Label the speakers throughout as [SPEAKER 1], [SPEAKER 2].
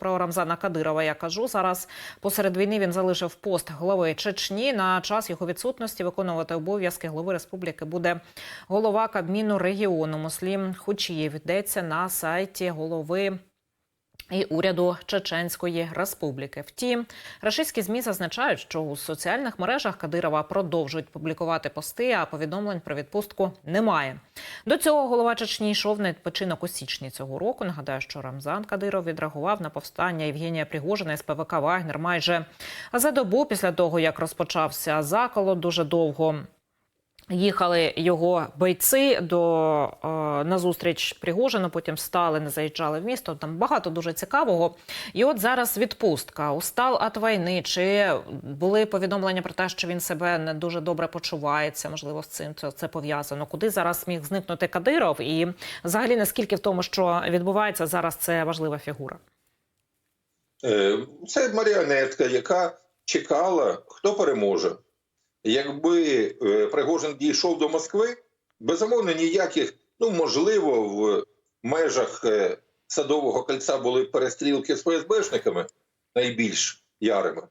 [SPEAKER 1] Про Рамзана Кадирова я кажу зараз. Посеред війни він залишив пост голови Чечні. На час його відсутності виконувати обов'язки голови республіки буде голова Кабміну регіону Муслім Хучієв. Йдеться на сайті голови. І уряду Чеченської Республіки. Втім, рашистські змі зазначають, що у соціальних мережах Кадирова продовжують публікувати пости, а повідомлень про відпустку немає. До цього голова Чечні йшов на відпочинок у січні цього року. Нагадаю, що Рамзан Кадиров відреагував на повстання Євгенія Пригожина з ПВК Вагнер майже за добу після того, як розпочався заколот дуже довго. Їхали його бойці до е, на зустріч Пригожину, потім стали, не заїжджали в місто. Там багато дуже цікавого. І от зараз відпустка. Устал від війни. Чи були повідомлення про те, що він себе не дуже добре почувається? Можливо, з цим це, це пов'язано. Куди зараз міг зникнути Кадиров? І взагалі наскільки в тому, що відбувається зараз, це важлива фігура?
[SPEAKER 2] Е, Це маріонетка, яка чекала, хто переможе. Якби е, Пригожин дійшов до Москви, безумовно, ніяких, ну можливо, в межах е, садового кольця були перестрілки з ФСБшниками найбільш ярими.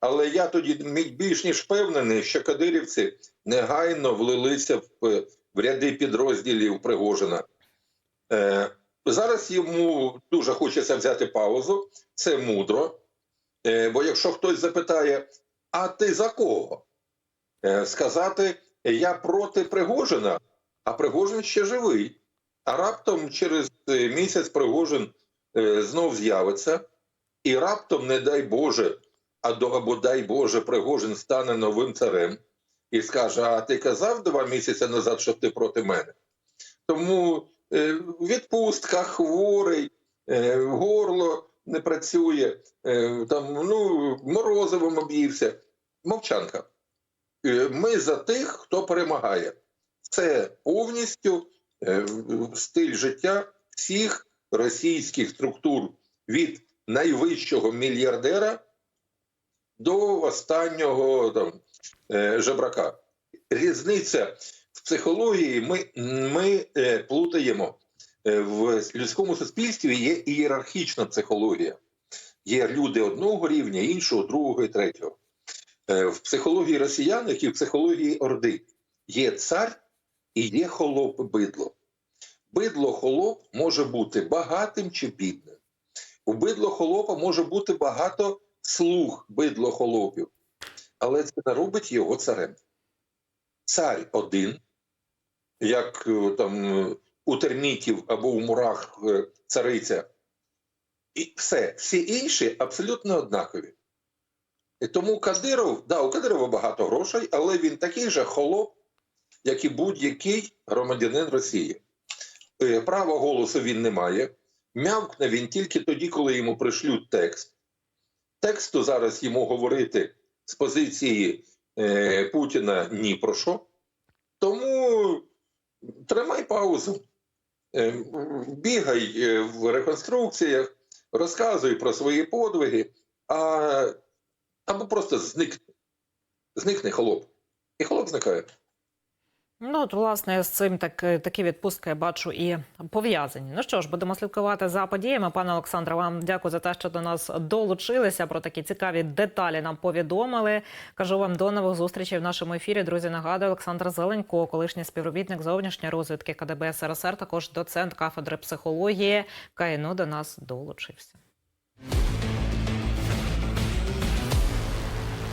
[SPEAKER 2] Але я тоді більш ніж впевнений, що кадирівці негайно влилися в, е, в ряди підрозділів Пригожина. Е, зараз йому дуже хочеться взяти паузу, це мудро. Е, бо якщо хтось запитає, а ти за кого? Е, сказати, я проти Пригожина, а Пригожин ще живий. А раптом через е, місяць Пригожин е, знов з'явиться, і раптом, не дай Боже, або дай Боже, Пригожин стане новим царем і скаже: А ти казав два місяці назад, що ти проти мене? Тому відпустка, хворий, горло не працює, там, ну, морозивом об'ївся. Мовчанка. Е, Ми за тих, хто перемагає. Це повністю е, стиль життя всіх російських структур від найвищого мільярдера до останнього там, е, жебрака. Різниця в психології ми, ми плутаємо. В людському суспільстві є ієрархічна психологія. Є люди одного рівня, іншого, другого і третього. Е, В психології росіян, як і в психології Орди, є цар і є холоп бидло. Холоп може бути багатим чи бідним. У бидло холопа може бути багато слуг бидло холопів, але це не робить його царем. Цар один, як е, там е, у термітів або у мурах цариця, і все, всі інші абсолютно однакові. Тому Кадиров, да, у Кадирова багато грошей, але він такий же холоп, як і будь-який громадянин Росії. Е, Права голосу він не має. Мявкне він тільки тоді, коли йому пришлють текст. Тексту зараз йому говорити з позиції е, Путіна ні про що. Тому тримай паузу. Е, бігай е, в реконструкціях, розказуй про свої подвиги, а або просто зникне. Зникне холоп. І холоп зникає.
[SPEAKER 1] Ну, от, власне, з цим так, такі відпустки я бачу і пов'язані. Ну що ж, будемо слідкувати за подіями. Пане Олександре, вам дякую за те, що до нас долучилися. Про такі цікаві деталі нам повідомили. Кажу вам до нових зустрічей в нашому ефірі. Друзі, нагадую, Олександр Зеленько, колишній співробітник зовнішньої розвідки КДБ СРСР, також доцент кафедри психології КНУ до нас долучився.